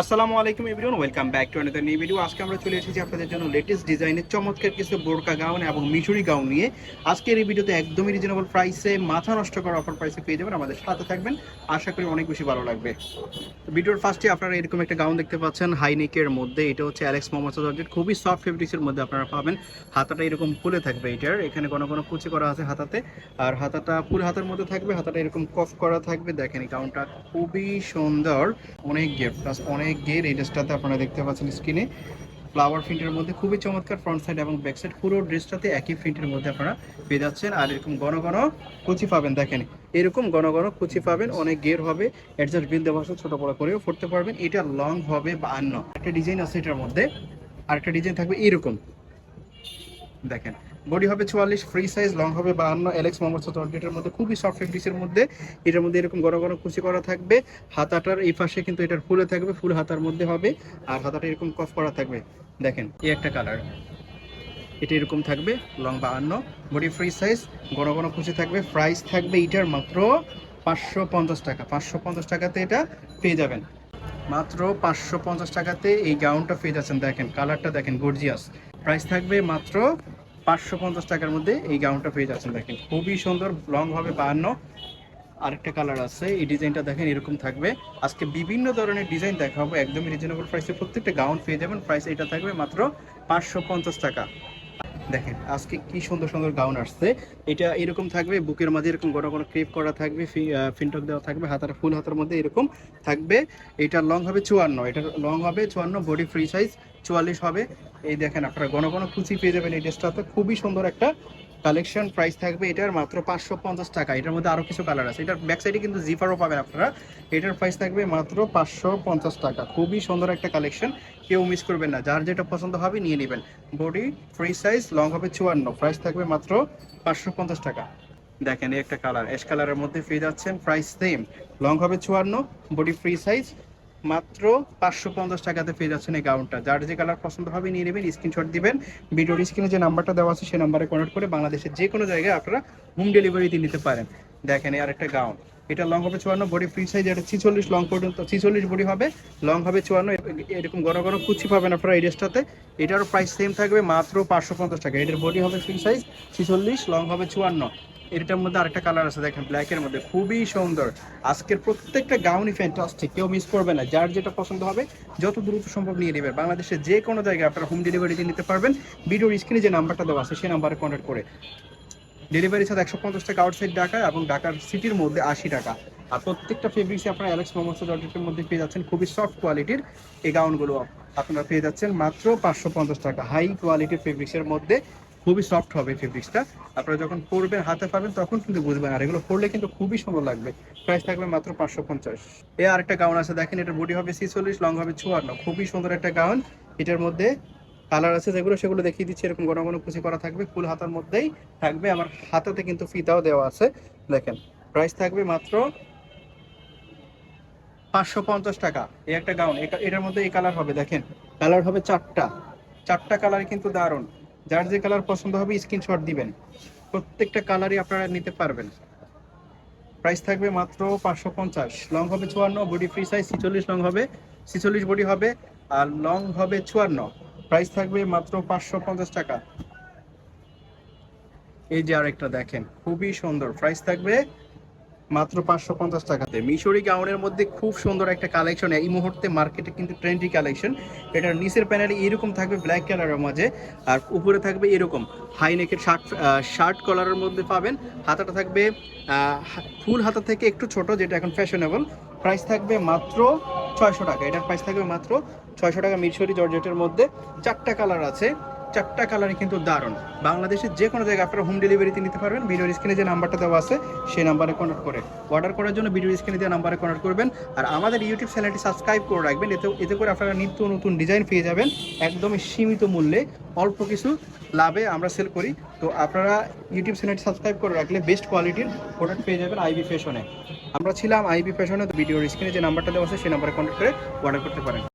আসসালামু আলাইকুম everyone, welcome back to another new video আজকে আমরা চলে এসেছি আপনাদের জন্য লেটেস্ট ডিজাইনের চমৎকার কিছু বোরকা গাউন এবং মিশরি গাউন নিয়ে। আজকের এই ভিডিওতে একদমই রিজনেবল প্রাইসে মাথা নষ্ট করা অফার প্রাইসে পেয়ে যাবেন। আমাদের সাথে থাকবেন, আশা করি অনেক বেশি ভালো লাগবে। ভিডিওর ফার্স্টে আপনারা এরকম একটা গাউন দেখতে পাচ্ছেন, হাইনেকের মধ্যে। এটা হচ্ছে অ্যালেক্স মোহাম্মদ জর্জেট খুবই সফট ফেব্রিক্সের মধ্যে আপনারা পাবেন। হাতাটা এরকম খুলে থাকবে এটার। এখানে কোনো কোনো কুচি করা আছে হাতাতে। আর হাতাটা ফুল হাতার মধ্যে থাকবে, হাতাটা এরকম কফ করা থাকবে। দেখেন এই গাউনটা খুবই সুন্দর। অনেক গিফট প্লাস অনেক গের এই ড্রেসটাতে আপনারা দেখতে পাচ্ছেন স্ক্রিনে। ফ্লাওয়ার প্রিন্টের মধ্যে খুবই চমৎকার ফ্রন্ট সাইড এবং ব্যাক সাইড পুরো ড্রেসটাতে একই প্রিন্টের মধ্যে আপনারা পেয়ে যাচ্ছেন। আর এরকম ঘন ঘন কুচি পাবেন, দেখেন। এরকম ঘন ঘন কুচি পাবেন, অনেক গের হবে। অ্যাডজাস্ট বিল দেওয়া ছোট বড় করেও পড়তে পারবেন। এটা লং হবে বা বাহান্ন একটা ডিজাইন আছে এটার মধ্যে। আর একটা ডিজাইন থাকবে এরকম। দেখেন। বডি হবে চুয়াল্লিশ ফ্রি সাইজ লং হবে বাহান্ন। এলেক্স মোহাম্মদ এটার মধ্যে, খুবই সফট ফেব্রিক্সের মধ্যে। এটার মধ্যে এরকম ঘন ঘন কুচি করা থাকবে। হাতাটার এই পাশে কিন্তু এটার ফুলে থাকবে, ফুল হাতার মধ্যে হবে। আর হাতাটা এরকম কফ করা থাকবে। দেখেন, এই একটা কালার এটা এরকম থাকবে লং বাহান্ন। বডি ফ্রি সাইজ ঘন ঘন কুচি থাকবে। প্রাইস থাকবে এটার মাত্র পাঁচশো পঞ্চাশ টাকা। পাঁচশো পঞ্চাশ টাকাতে এটা পেয়ে যাবেন। মাত্র পাঁচশো পঞ্চাশ টাকাতে এই গাউনটা পেয়ে যাচ্ছেন। দেখেন কালারটা দেখেন গর্জিয়াস প্রাইস থাকবে মাত্র পাঁচশো পঞ্চাশ টাকার মধ্যে এই গাউনটা পেয়ে যাচ্ছেন দেখেন। খুবই সুন্দর লং হবে বাহান্ন। আরেকটা কালার আছে, এই ডিজাইনটা দেখেন এরকম থাকবে। আজকে বিভিন্ন ধরনের ডিজাইন দেখাবো, একদমই রিজনেবল প্রাইসে প্রত্যেকটা গাউন পেয়ে যাবেন। প্রাইস এটা থাকবে মাত্র পাঁচশো পঞ্চাশ টাকা। দেখেন, আজকে কি সুন্দর সুন্দর গাউন আসছে। এটা এরকম থাকবে, বুকের মাঝে এরকম ঘন ঘন ক্রেপ করা থাকবে ফিনটক দেওয়া থাকবে, হাতার, ফুল হাতার মধ্যে এরকম থাকবে। এটা লং হবে চুয়ান্ন, এটা লং হবে চুয়ান্ন বডি ফ্রি সাইজ চুয়াল্লিশ হবে। এই দেখেন আপনারা ঘন ঘন খুশি পেয়ে যাবেন এই ড্রেসটাতে খুবই সুন্দর একটা কালেকশন প্রাইস থাকবে এটার মাত্র পাঁচশো পঞ্চাশ টাকা। এটার মধ্যে আরও কিছু কালার আছে। এটার ব্যাক সাইডে কিন্তু জিপারও পাবেন আপনারা। এটার প্রাইস থাকবে মাত্র পাঁচশো পঞ্চাশ টাকা। খুবই সুন্দর একটা কালেকশন কেউ মিস করবেন না। যার যেটা পছন্দ হবে নিয়ে নেবেন। বডি ফ্রি সাইজ লং হবে চুয়ান্ন। প্রাইস থাকবে মাত্র পাঁচশো পঞ্চাশ টাকা। দেখেন এই একটা কালার অ্যাশ কালারের মধ্যে পেয়ে যাচ্ছেন প্রাইস সেম লং হবে চুয়ান্ন। বডি ফ্রি সাইজ মাত্র পাঁচশো পঞ্চাশ টাকাতে পেয়ে যাচ্ছেন এই গাউনটা। যার যে কালার পছন্দ হবে নিয়ে নেবেন স্ক্রিনশট দিবেন। ভিডিওর স্ক্রিনে যে নাম্বারটা দেওয়া আছে, সেই নাম্বারে কনেক্ট করে বাংলাদেশের যে কোনো জায়গায় আপনারা হোম ডেলিভারিতে নিতে পারেন। দেখেন এই আরেকটা গাউন এটা লং হবে চুয়ান্ন বডি ফ্রি সাইজ এটা ছিচল্লিশ লং পর্যন্ত ছিচল্লিশ বডি হবে লং হবে চুয়ান্ন। এরকম ঘন ঘন কুচি পাবেন আপনারা এই ড্রেসটাতে এটারও প্রাইস সেম থাকবে মাত্র পাঁচশো পঞ্চাশ টাকা। এটার বডি হবে ফ্রি সাইজ ছিচল্লিশ লং হবে চুয়ান্ন। এটার মধ্যে আরেকটা কালার আছে, দেখেন ব্ল্যাকের মধ্যে। খুবই সুন্দর। আজকের প্রত্যেকটা গাউনই ফ্যান্টাস্টিক কেউ মিস করবে না। যার যেটা পছন্দ হবে, যত দ্রুত সম্ভব নিয়ে নেবেন বাংলাদেশের যে কোনো জায়গায় আপনারা হোম ডেলিভারিতে নিতে পারবেন। ভিডিওর স্ক্রিনে যে নাম্বারটা দেওয়া আছে, সেই নাম্বারে কন্ট্যাক্ট করে। ডেলিভারি সাথে একশো পঞ্চাশ টাকা আউটসাইড ঢাকা এবং ঢাকার সিটির মধ্যে আশি টাকা। আর প্রত্যেকটা ফেব্রিক্সে আপনারা অ্যালেক্স মোহাম্মদ জর্জেটের মধ্যে পেয়ে যাচ্ছেন খুবই সফট কোয়ালিটির এই গাউনগুলো আপনারা পেয়ে যাচ্ছেন মাত্র পাঁচশো পঞ্চাশ টাকা। হাই কোয়ালিটির ফেব্রিক্সের মধ্যে খুবই সফট হবে ফেব্রিক্সটা আপনারা যখন পরবেন হাতে পাবেন, তখন কিন্তু বুঝবেন। আর এগুলো পরলে কিন্তু খুবই সুন্দর লাগবে। প্রাইস থাকবে মাত্র পাঁচশো পঞ্চাশ। এ আরেকটা গাউন আছে, দেখেন এটার বডি হবে ছিচল্লিশ লং হবে চুয়ান্ন। খুবই সুন্দর একটা গাউন এটার মধ্যে কালার আছে যেগুলো, সেগুলো দেখিয়ে দিচ্ছি। এরকম ঘন ঘন কুচি করা থাকবে, ফুল হাতার মধ্যেই থাকবে। আমার হাতাতে কিন্তু ফিতাও দেওয়া আছে, দেখেন। প্রাইস থাকবে মাত্র পাঁচশো পঞ্চাশ টাকা। এই একটা গাউন এটার মধ্যে এই কালার হবে, দেখেন। কালার হবে চারটা। চারটা কালার কিন্তু দারুণ। যার যে কালার পছন্দ হবে স্ক্রিনশট দিবেন। প্রত্যেকটা কালারই আপনারা নিতে পারবেন। প্রাইস থাকবে মাত্র পাঁচশো পঞ্চাশ। লং হবে চুয়ান্ন বডি ফ্রি সাইজ ছিচল্লিশ লং হবে ছিচল্লিশ বডি হবে, আর লং হবে চুয়ান্ন। প্রাইস থাকবে মাত্র পাঁচশো পঞ্চাশ টাকা। এই যে আরেকটা দেখেন, খুবই সুন্দর। প্রাইস থাকবে মাত্র পাঁচশো পঞ্চাশ টাকাতে মিশরি গাউনের মধ্যে খুব সুন্দর একটা কালেকশন এই মুহূর্তে মার্কেটে কিন্তু ট্রেন্ডি কালেকশন এটার নিচের প্যানেলে এরকম থাকবে ব্ল্যাক কালারের মাঝে, আর উপরে থাকবে এরকম হাই নেকের শার্ট শার্ট কলারের মধ্যে পাবেন। হাতাটা থাকবে ফুল হাতা থেকে একটু ছোট, যেটা এখন ফ্যাশনেবল প্রাইস থাকবে মাত্র ছয়শো টাকা। এটার প্রাইস থাকবে মাত্র ছয়শো টাকা মিশরি জর্জেটের মধ্যে। চারটা কালার আছে। চারটা কালারই কিন্তু দারুণ। বাংলাদেশের যে কোনো জায়গায় আপনারা হোম ডেলিভারিতে নিতে পারবেন ভিডিওর স্ক্রিনে যে নাম্বারটা দেওয়া আছে, সেই নাম্বারে কন্ট্যাক্ট করে। অর্ডার করার জন্য ভিডিওর স্ক্রিনে যে নাম্বারে কন্ট্যাক্ট করবেন। আর আমাদের ইউটিউব চ্যানেলটি সাবস্ক্রাইব করে রাখবেন, এতে এতে করে আপনারা নিত্য নতুন ডিজাইন পেয়ে যাবেন একদমই সীমিত মূল্যে। অল্প কিছু লাভে আমরা সেল করি। তো আপনারা ইউটিউব চ্যানেলটি সাবস্ক্রাইব করে রাখলে বেস্ট কোয়ালিটির প্রোডাক্ট পেয়ে যাবেন আইবি ফ্যাশনে আমরা ছিলাম আইবি ফ্যাশনে ভিডিওর স্ক্রিনে যে নাম্বারটা দেওয়া আছে, সেই নাম্বারে কন্ট্যাক্ট করে অর্ডার করতে পারেন।